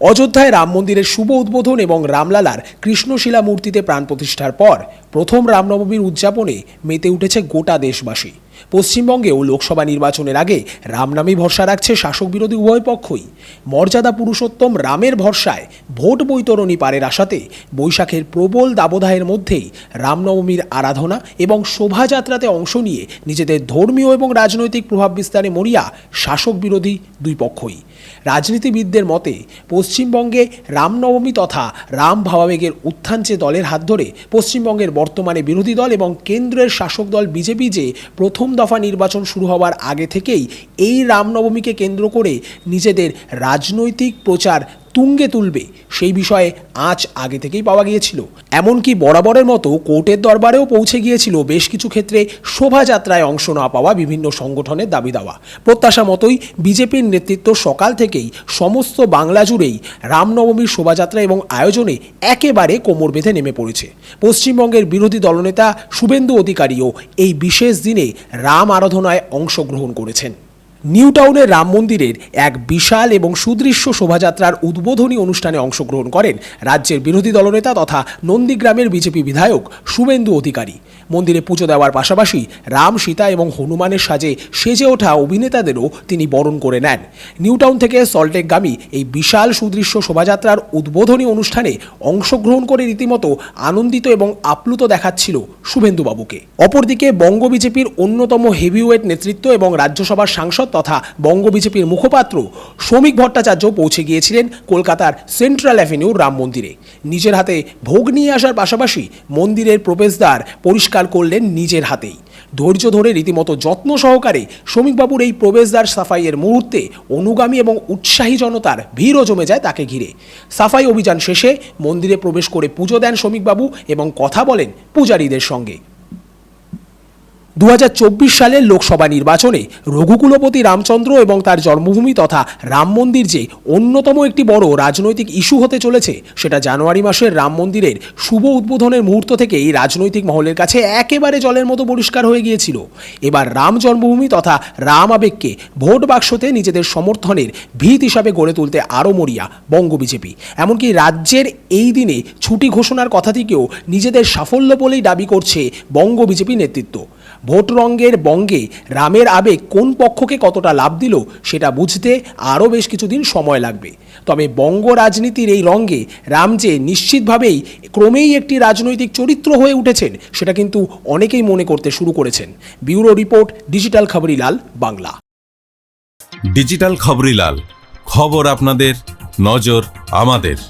অযোধ্যায় রাম মন্দিরের শুভ উদ্বোধন এবং রামলালার কৃষ্ণশিলা মূর্তিতে প্রাণ প্রতিষ্ঠার পর প্রথম রামনবমীর উদযাপনে মেতে উঠেছে গোটা দেশবাসী। পশ্চিমবঙ্গেও লোকসভা নির্বাচনের আগে রামনামে ভরসা রাখছে শাসক বিরোধী উভয় পক্ষই। মর্যাদা পুরুষোত্তম রামের ভরসায় ভোট বৈতরণী পারের আশাতে বৈশাখের প্রবল দাবদাহের মধ্যেই রামনবমীর আরাধনা এবং শোভাযাত্রাতে অংশ নিয়ে নিজেদের ধর্মীয় এবং রাজনৈতিক প্রভাব বিস্তারে মরিয়া শাসক বিরোধী দুই পক্ষই। রাজনীতিবিদদের মতে, পশ্চিমবঙ্গে রামনবমী তথা রাম ভাবাবেগের উত্থান যে দলের হাত ধরে পশ্চিমবঙ্গের বর্তমানে বিরোধী দল এবং কেন্দ্রের শাসক দল বিজেপি যে প্রথম দফা নির্বাচন শুরু হওয়ার আগে থেকেই এই রামনবমীকে কেন্দ্র করে নিজেদের রাজনৈতিক প্রচার তুঙ্গে তুলবে। সেই বিষয়ে আজ আগে থেকেই পাওয়া গিয়েছিল। এমনকি বরাবরের মতো কোর্টের দরবারেও পৌঁছে গিয়েছিল বেশ কিছু ক্ষেত্রে শোভাযাত্রায় অংশ না পাওয়া বিভিন্ন সংগঠনের দাবি দেওয়া। প্রত্যাশা মতোই বিজেপির নেতৃত্ব সকাল থেকেই সমস্ত বাংলা জুড়েই রামনবমীর শোভাযাত্রা এবং আয়োজনে একেবারে কোমর বেঁধে নেমে পড়েছে। পশ্চিমবঙ্গের বিরোধী দলনেতা শুভেন্দু অধিকারীও এই বিশেষ দিনে রাম আরাধনায় অংশগ্রহণ করেছেন। নিউ টাউনের রাম মন্দিরের এক বিশাল এবং সুদৃশ্য শোভাযাত্রার উদ্বোধনী অনুষ্ঠানে অংশগ্রহণ করেন রাজ্যের বিরোধী দলনেতা তথা নন্দীগ্রামের বিজেপি বিধায়ক শুভেন্দু অধিকারী। মন্দিরে পুজো দেওয়ার পাশাপাশি রাম, সীতা এবং হনুমানের সাজে সেজে ওঠা অভিনেতাদেরও তিনি বরণ করে নেন। নিউ টাউন থেকে সল্টেকগামী এই বিশাল সুদৃশ্য শোভাযাত্রার উদ্বোধনী অনুষ্ঠানে অংশগ্রহণ করে রীতিমতো আনন্দিত এবং আপ্লুত দেখাচ্ছিল শুভেন্দুবাবুকে। অপরদিকে বঙ্গ বিজেপির অন্যতম হেভিওয়েট নেতৃত্ব এবং রাজ্যসভার সাংসদ তথা বঙ্গ বিজেপির মুখপাত্র শ্রমিক ভট্টাচার্য পৌঁছে গিয়েছিলেন কলকাতার সেন্ট্রাল অ্যাভিনিউর রাম মন্দিরে। নিজের হাতে ভোগ নিয়ে আসার পাশাপাশি মন্দিরের প্রবেশদ্বার পরিষ্কার করলেন নিজের হাতেই। ধৈর্য ধরে রীতিমতো যত্ন সহকারে শ্রমিকবাবুর এই প্রবেশদ্বার সাফাইয়ের মুহূর্তে অনুগামী এবং উৎসাহী জনতার ভিড়ও জমে যায় তাকে ঘিরে। সাফাই অভিযান শেষে মন্দিরে প্রবেশ করে পুজো দেন শ্রমিকবাবু এবং কথা বলেন পূজারীদের সঙ্গে। দু হাজার চব্বিশ সালের লোকসভা নির্বাচনে রঘুকুলপতি রামচন্দ্র এবং তার জন্মভূমি তথা রাম মন্দির যে অন্যতম একটি বড় রাজনৈতিক ইস্যু হতে চলেছে, সেটা জানুয়ারি মাসের রাম মন্দিরের শুভ উদ্বোধনের মুহূর্ত থেকেই রাজনৈতিক মহলের কাছে একেবারে জলের মতো পরিষ্কার হয়ে গিয়েছিল। এবার রাম জন্মভূমি তথা রাম আবেগকে ভোট বাক্সতে নিজেদের সমর্থনের ভিত হিসাবে গড়ে তুলতে আরও মরিয়া বঙ্গ বিজেপি। এমনকি রাজ্যের এই দিনে ছুটি ঘোষণার কথাটিকেও নিজেদের সাফল্য বলেই দাবি করছে বঙ্গ বিজেপি নেতৃত্ব। ভোট রঙ্গের বঙ্গে রামের আবেগ কোন পক্ষকে কতটা লাভ দিল, সেটা বুঝতে আরও বেশ কিছুদিন সময় লাগবে। তবে বঙ্গ রাজনীতির এই রঙ্গে রাম যে নিশ্চিতভাবেই ক্রমেই একটি রাজনৈতিক চরিত্র হয়ে উঠেছেন, সেটা কিন্তু অনেকেই মনে করতে শুরু করেছেন। Bureau report, digital Khaborilal Bangla. Digital Khaborilal খবর আপনাদের, নজর আমাদের।